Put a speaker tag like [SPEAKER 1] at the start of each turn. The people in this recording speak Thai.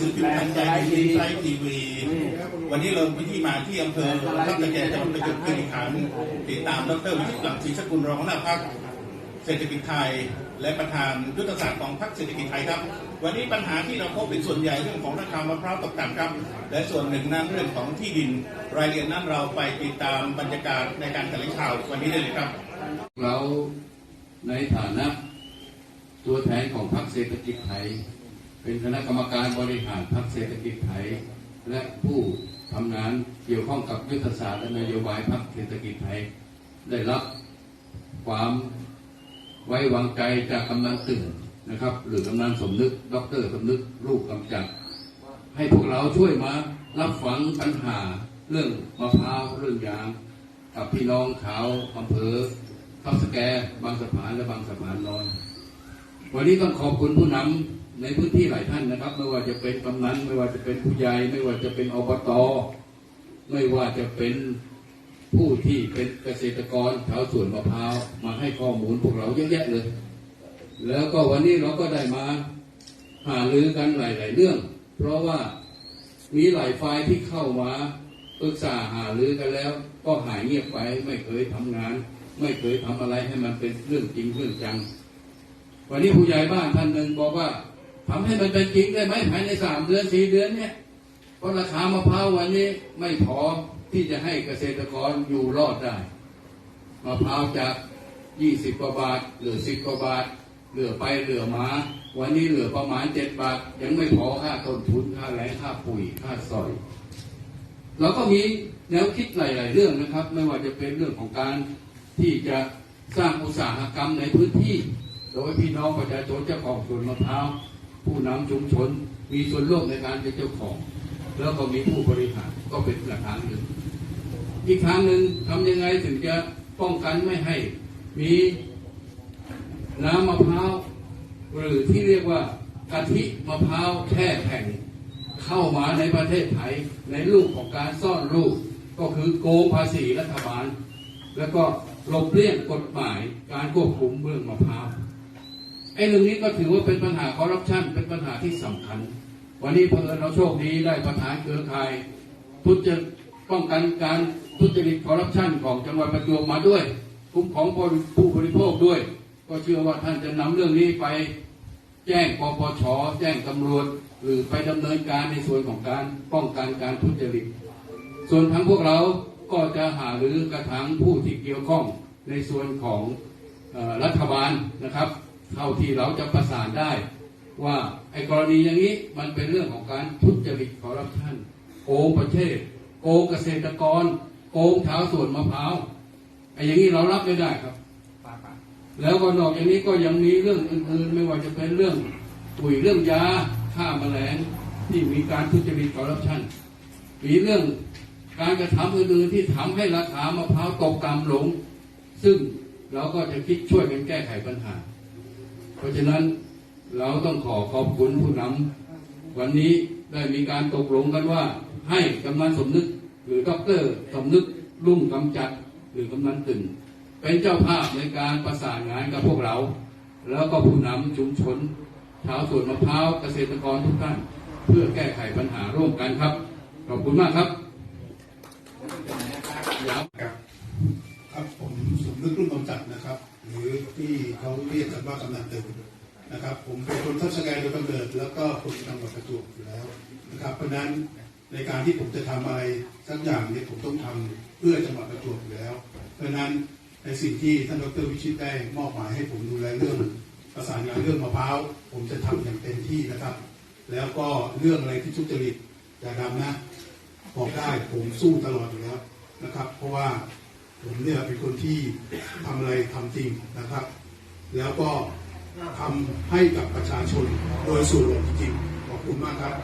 [SPEAKER 1] สือพิมพ์ทันใจทีวีไซต์ทีวี วันนี้เราไปที่มาที่อำเภอทับตะแกจังหวัดประจวบคีรีขันธ์ติดตามดรวิชิตหลังศรีสกุลรองหัวหน้าพรรคเศรษฐกิจไทย และประธานยุทธศาสตร์ของพรรคเศรษฐกิจไทยครับ วันนี้ปัญหาที่เราพบเป็นส่วนใหญ่เรื่องของราคามะพร้าวตกต่ำครับ และส่วนหนึ่งนั้นเรื่องของที่ดิน รายละเอียดนั้นเราไปติดตามบรรยากาศในการแถลงข่าววันนี้ได้เลยครับ
[SPEAKER 2] เราในฐานะตัวแทนของพรรคเศรษฐกิจไทย เป็นคณะกรรมการบริหารพรรคเศรษฐกิจไทย และผู้ทำงานเกี่ยวข้องกับยุทธศาสตร์และนโยบายพรรคเศรษฐกิจไทย ได้รับความไว้วางใจจากกำนันตึงนะครับ หรือกำนันสมนึก ดรสมนึกลูกกำจัด ให้พวกเราช่วยมารับฟังปัญหาเรื่องมะพร้าวเรื่องยาง กับพี่น้องชาวอำเภอทับสแกบางสะพานและบางสะพานน้อย วันนี้ต้องขอบคุณผู้นำในพื้นที่หลายท่านนะครับ ไม่ว่าจะเป็นกำนันไม่ว่าจะเป็นผู้ใหญ่ไม่ว่าจะเป็นอบตไม่ว่าจะเป็นผู้ที่เป็นเกษตรกรชาวสวนมะพร้าวมาให้ข้อมูลพวกเราเยอะแยะเลย แล้วก็วันนี้เราก็ได้มาหารือกันหลาย ๆ เรื่อง เพราะว่ามีหลายฝ่ายที่เข้ามาปรึกษาหารือกันแล้ว ก็หายเงียบไปไม่เคยทำงาน ไม่เคยทำอะไรให้มันเป็นเรื่องจริงเรื่องจัง วันนี้ผู้ใหญ่บ้านท่านหนึ่งบอกว่าทำให้มันเป็นจริงได้ไหมภายในสามเดือนสี่เดือนเนี่ยเพราะราคามะพร้าววันนี้ไม่พอที่จะให้เกษตรกรอยู่รอดได้มะพร้าวจากยี่สิบกว่าบาทเหลือสิบกว่าบาท เหลือไปเหลือมา วันนี้เหลือประมาณเจ็ดบาท ยังไม่พอค่าต้นทุนค่าแรงค่าปุ๋ยค่าสอยเราก็มีแนวคิดหลาย ๆ เรื่องนะครับ ไม่ว่าจะเป็นเรื่องของการที่จะสร้างอุตสาหกรรมในพื้นที่ โดยพี่น้องประชาชนเจ้าของสวนมะพร้าวผู้นำชุมชน มีส่วนร่วมในการเป็นเจ้าของ แล้วก็มีผู้บริหารก็เป็นหลักฐานหนึ่งอีกทางหนึ่งทำยังไงถึงจะป้องกันไม่ให้มีน้ำมะพร้าวหรือที่เรียกว่ากะทิมะพร้าวแช่แข็งเข้ามาในประเทศไทยในรูปของการซ่อนรูป ก็คือโกงภาษีรัฐบาล แล้วก็หลบเลี่ยงกฎหมายการควบคุมเรื่องมะพร้าว ไอ้เรื่องนี้ก็ถือว่าเป็นปัญหาคอร์รัปชันเป็นปัญหาที่สำคัญ วันนี้เพิ่เราโชคดีได้ประธานเครือข่ายทุจริตป้องกันการทุจริตคอร์รัปชันของจังหวัดประจวบมาด้วย คุ้มของผู้บริโภคด้วย ก็เชื่อว่าท่านจะนำเรื่องนี้ไปแจ้งปปชแจ้งตำรวจ หรือไปดำเนินการในส่วนของการป้องกันการทุจริต ส่วนทั้งพวกเราก็จะหาหรือกระถางผู้ที่เกี่ยวข้องในส่วนของอรัฐบาลนะครับ เท่าที่เราจะประสานได้ ว่าไอ้กรณีอย่างนี้มันเป็นเรื่องของการทุจริตคอร์รัปชันโกงประเทศ โกงเกษตรกร โกงชาวสวนมะพร้าวไอ้อย่างนี้เรารับไม่ได้ครับ แล้วก็นอกจากนี้ก็ยังมีเรื่องอื่นๆ ไม่ว่าจะเป็นเรื่องปุ๋ยเรื่องยาฆ่าแมลงที่มีการทุจริตคอร์รัปชันมีเรื่องการกระทำอื่นๆที่ทำให้ราคามะพร้าวตกต่ำลง ซึ่งเราก็จะคิดช่วยกันแก้ไขปัญหา ราะฉะนั้นเราต้องขอขอบคุณผู้นำวันนี้ได้มีการตกลงกันว่า ให้กำนันสมนึก หรือดอกเตอร์สมนึกรุ่งกำจัดหรือกำนันตึงเป็นเจ้าภาพในการประสานงานกับพวกเรา แล้วก็ผู้นำชุมชนชาวสวนมะพร้าวเกษตรกรทุกท่านเพื่อแก้ไขปัญหาร่วมกันครับ ขอบคุณมากครับ
[SPEAKER 3] ครับผมสมนึกรุ่งกำจัดนะครับ หรือที่เขาเรียกกันว่ากำนันตึงนะครับ ผมเป็นคนทับสแกนโดยกำเนิดแล้วก็คนจังหวัดประจวบอยู่แล้วนะครับ เพราะนั้นในการที่ผมจะทำอะไรสักอย่างเนี่ยผมต้องทำเพื่อจังหวัดประจวบอยู่แล้ว เพราะนั้นในสิ่งที่ท่านดรวิชิตได้มอบหมายให้ผมดูแลเรื่องประสานงานเรื่องมะพร้าวผมจะทำอย่างเต็มที่นะครับ แล้วก็เรื่องอะไรที่ทุจริตอย่าดำนะบอกได้ผมสู้ตลอดอยู่แล้วนะครับ เพราะว่า ผมเนี่ยเป็นคนที่ทำอะไรทำจริงนะครับ แล้วก็ทำให้กับประชาชนโดยส่วนรวมจริงๆขอบคุณมากครับ